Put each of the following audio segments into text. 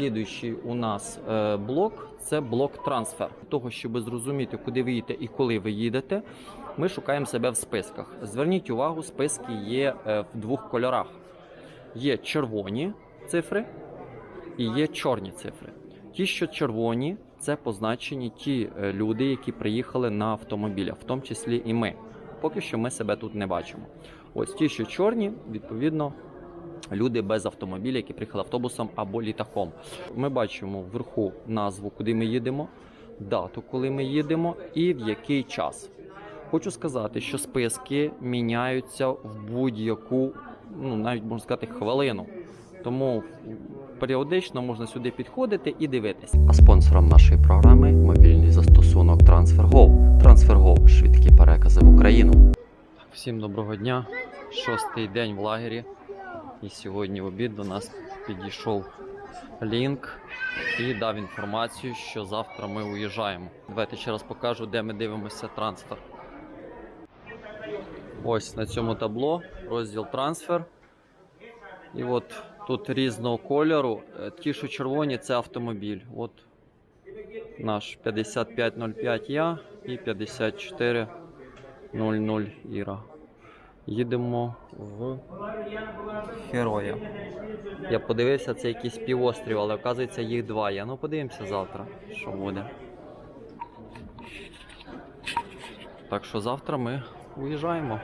Слідуючий у нас е, блок це блок трансфер. Для того, щоб зрозуміти, куди ви їдете і коли ви їдете, ми шукаємо себе в списках. Зверніть увагу, списки є е, в двох кольорах: є червоні цифри і є чорні цифри. Ті, що червоні, це позначені ті е, люди, які приїхали на автомобілях, в тому числі і ми. Поки що ми себе тут не бачимо. Ось ті, що чорні, відповідно, люди без автомобіля, які приїхали автобусом або літаком. Ми бачимо вверху назву, куди ми їдемо, дату, коли ми їдемо, і в який час. Хочу сказати, що списки міняються в будь-яку, ну навіть можна сказати, хвилину. Тому періодично можна сюди підходити і дивитись. А спонсором нашої програми мобільний застосунок TransferGo. TransferGo – швидкі перекази в Україну. Всім доброго дня. Шостий день в лагері. І сьогодні в обід до нас підійшов лінк і дав інформацію, що завтра ми уїжджаємо. Давайте ще раз покажу, де ми дивимося трансфер. Ось на цьому табло розділ трансфер. І от тут різного кольору. Е, Ті, що червоні, це автомобіль. От наш 5505 я і 5400 Іра. Їдемо в Героя. Я подивився, це якийсь півострів, але оказується їх два є. Ну подивимося завтра, що буде. Так що завтра ми уїжджаємо.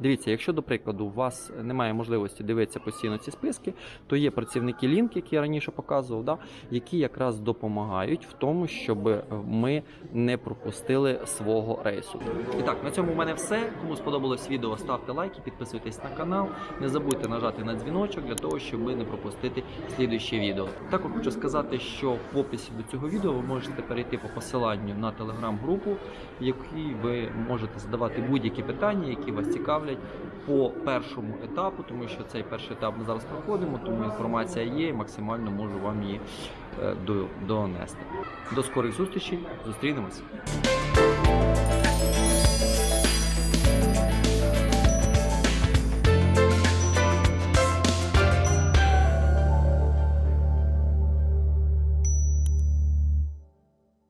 Дивіться, якщо, до прикладу, у вас немає можливості дивитися постійно ці списки, то є працівники лінк, які я раніше показував, да, які якраз допомагають в тому, щоб ми не пропустили свого рейсу. І так, на цьому у мене все. Кому сподобалось відео, ставте лайки, підписуйтесь на канал. Не забудьте нажати на дзвіночок для того, щоб не пропустити слідуюче відео. Також хочу сказати, що в описі до цього відео ви можете перейти по посиланню на телеграм-групу, в якій ви можете задавати будь-які питання, які вас цікавлять по першому етапу, тому що цей перший етап ми зараз проходимо, тому інформація є і максимально можу вам її е, донести. До скорих зустрічей, зустрінемось.